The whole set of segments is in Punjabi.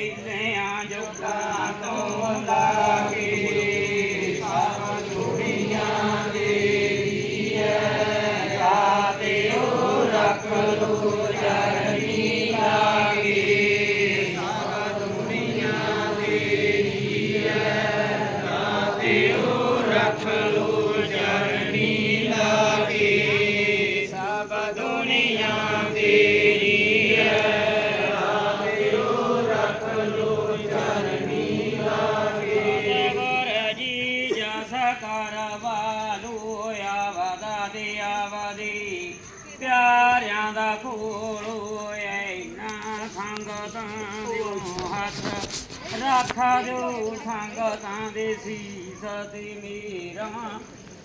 Amen. ਸੰਗਤਾਂ ਦਿਓ ਹੱਥ ਰੱਖਾ ਦਿਓ ਸੰਗਤਾਂ ਦੇ ਸੀਸ ਤੇ ਮੇਰਾ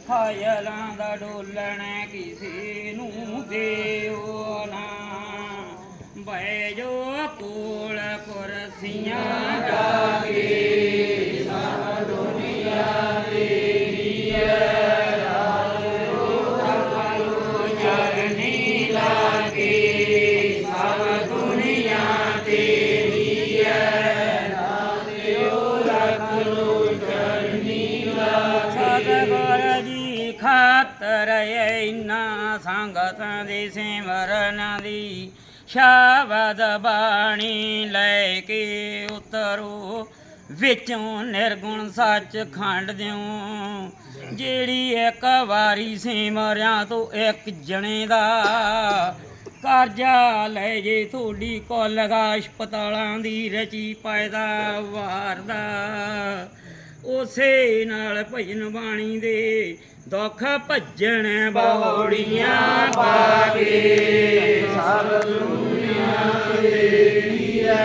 ਖਯਲਾਂ ਦਾ ਡੋਲਣ ਕਿਸੇ ਇਨਾ ਸੰਗਤਾਂ ਦੇ ਸਿਮਰਨ ਦੀ ਸ਼ਬਦ ਬਾਣੀ ਲੈ ਕੇ ਉਤਰੋ, ਵਿੱਚੋਂ ਨਿਰਗੁਣ ਸੱਚ ਖੰਡ ਦਿਓ। ਜਿਹੜੀ ਇੱਕ ਵਾਰੀ ਸਿਮਰਿਆਂ ਤੋਂ ਇੱਕ ਜਣੇ ਦਾ ਕਰਜ਼ਾ ਲੈ ਜੇ, ਤੁਹਾਡੀ ਕੁੱਲ ਹਸਪਤਾਲਾਂ ਦੀ ਰਚੀ ਪੈਦਾਵਾਰ ਵਾਰਦਾ ਉਸੇ ਨਾਲ ਭਜਨ ਬਾਣੀ ਦੇ ਦੁੱਖ ਭੱਜਣ ਬੌੜੀਆਂ ਪਾਗੇ ਸਭ ਦੁਨੀਆ ਦੇ ਲੀਏ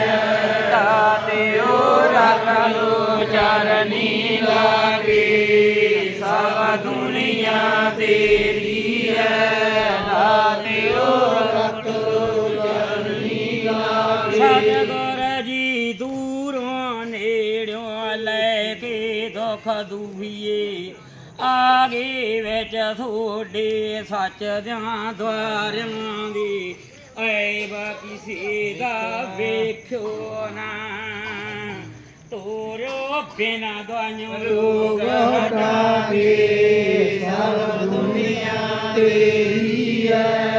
ਤਾਤੇ ਉਹ ਰੱਖ ਲੋ ਚਰਨੀ ਲਾਗੇ ਸਭ ਦੁਨੀਆ ਦੇ ਲੀਏ ਲੈ ਕੇ ਦੁੱਖ ਦੁਖੀਏ। ਆਗੇ ਵਿੱਚ ਤੁਹਾਡੇ ਸੱਚ ਦਿਆਂ ਦਵਾਰਿਆਂ ਦੀ ਐਬ ਕਿਸੇ ਦਾ ਵੇਖਿਓ ਨਾ। ਤੋਰਿਓ ਬਿਨਾ ਦਵਾਈਆਂ ਰੋਗ ਹਟਾਵੇ। ਸਭ ਦੁਨੀਆ ਤੇਰੀ ਹੈ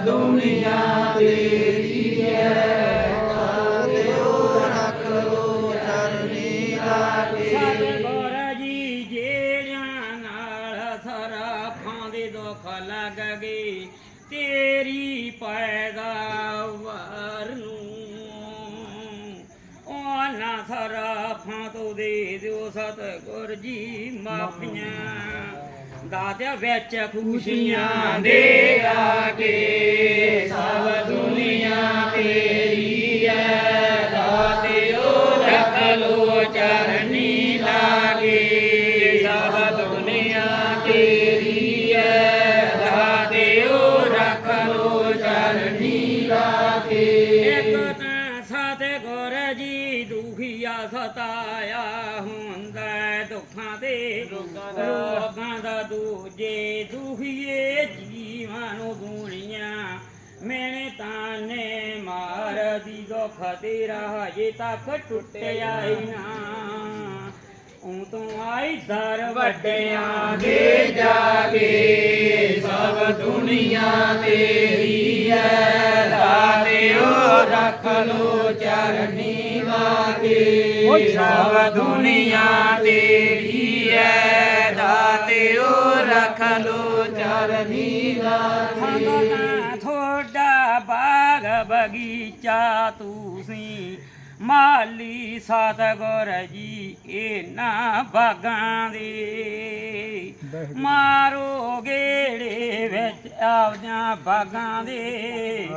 ਦੁਨੀਆ ਤੇਰੀ ਹੈ ਉਹ ਰੱਖ ਲੋ ਚਰਨੀ ਲਾਗੇ ਸਤਿਗੁਰ ਜੀ ਜਿਹੜਿਆਂ ਨਾਲ ਸਰਾਫਾਂ ਦੇ ਦੁੱਖ ਲੱਗ ਗਏ। ਤੇਰੀ ਪੈਦਾਵਾਰ ਨੂੰ ਉਹਨਾਂ ਸਰਾਫਾਂ ਤੋਂ ਦੇ ਦਿਓ ਸਤਿਗੁਰ ਜੀ ਮਾਫੀਆਂ। ਦਾਤਿਆ ਵਿੱਚ ਖੁਸ਼ੀਆਂ ਦੇ ਆਗੇ ਸਭ ਦੁਨੀਆ ਤੇਰੀ ਹੈ ਦਾਤਿਓ ਰੱਖ ਲੋ ਚਰਨੀ ਲਾਗੇ ਸਭ ਦੁਨੀਆ ਤੇਰੀ ਹੈ ਦਾਤਿਓ ਰੱਖ ਲੋ ਚਰਨੀ ਲਾਗੇ। ਇੱਕ ਤਾਂ ਸਾਥੇ ਗੁਰ ਜੀ ਦੁਖੀਆ ਸਤਾਇਆ ਹੁੰਦਾ ਦੁੱਖਾਂ ਦੇ ਰੋਗਾਂ ਦਾ ਦੂਜੇ ਦੁਖੀਏ ਜੀਵਾਂ ਨੂੰ ਦੁਨੀਆਂ ਮੈਨੇ ਤਾਨੇ ਮਾਰ ਦੀ ਦੁੱਖ ਤੇਰਾ ਹਜੇ ਤੱਕ ਟੁੱਟਿਆ ਹੀ ਨਾ। ਉਂ ਤੋਂ ਆਈ ਦਰ ਵੱਡਿਆਂ ਦੇ ਜਾਗੇ, ਸਭ ਦੁਨੀਆ ਰੱਖ ਲੋ ਚਰਨੀ ਲਾਗੇ ਸਭ ਦੁਨੀਆ ਤੇਰੀ ਹੈ ਦਾਤਿਓ ਰੱਖ ਲੋ ਚਰਨੀ ਸੰਗਤਾਂ ਥੋੜਾ ਬਾਗ ਬਗੀਚਾ ਤੁਸੀਂ ਮਾਲੀ ਸਤਗੁਰ ਜੀ ਇਹਨਾਂ ਬਾਗਾਂ ਦੇ ਮਾਰੋ ਗੇੜੇ ਆਪਦਿਆਂ ਬਾਗਾਂ ਦੇ।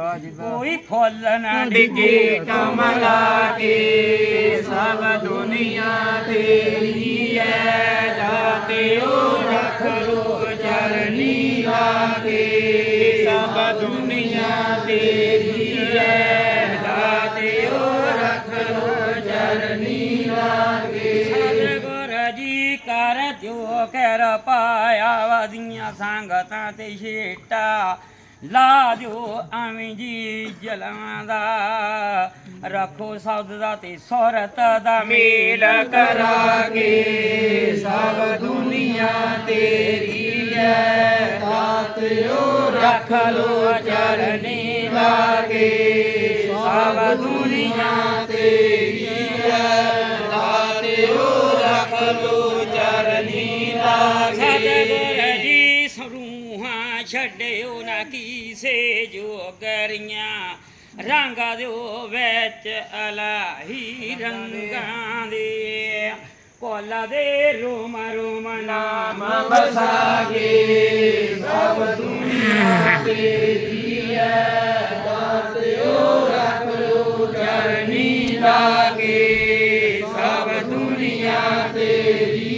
ਕੋਈ ਫੁੱਲ ਨਾ ਡਿੱਗੇ। ਕਮਲਾ ਕੇ ਸਭ ਦੁਨੀਆ ਤੇਰੀ ਹੈ ਦਾਤੇ ਦਿਓ ਪਾਇਆ ਵਦੀਆਂ ਸੰਗਤਾਂ ਤੇ ਛੇਟਾ ਲਾ ਦਿਓ ਐਵੇਂ ਜੀ ਜਲਾਂ ਦਾ। ਰੱਖੋ ਸ਼ਬਦ ਦਾ ਤੇ ਸੁਰਤ ਦਾ ਮੇਲ ਕਰਾਂਗੇ। ਸਭ ਦੁਨੀਆ ਤੇਰੀ ਹੈ ਦਾਤਿਓ ਰੱਖ ਲੋ ਚਰਨੀ ਲਾਗੇ। ਸਭ ਦੁਨੀਆ ਤੇਰੀ ਛੱਡਿਓ ਨਾ ਕੀਸੇ ਜੋਗਰੀਆਂ। ਰੰਗਾਂ ਦਿਓ ਵਿੱਚ ਅਲਾਹੀ ਰੰਗਾਂ ਦੇ। ਕੋਲਾ ਦੇ ਰੋਮ ਰੋਮ ਨਾਮ ਵਸਾਗੇ। ਸਭ ਦੁਨੀਆ ਤੇਰੀ ਹੈ ਦਾਤਿਓ ਰੱਖ ਲੋ ਚਰਨੀ ਲਾਗੇ। ਸਭ ਦੁਨੀਆ ਤੇਰੀ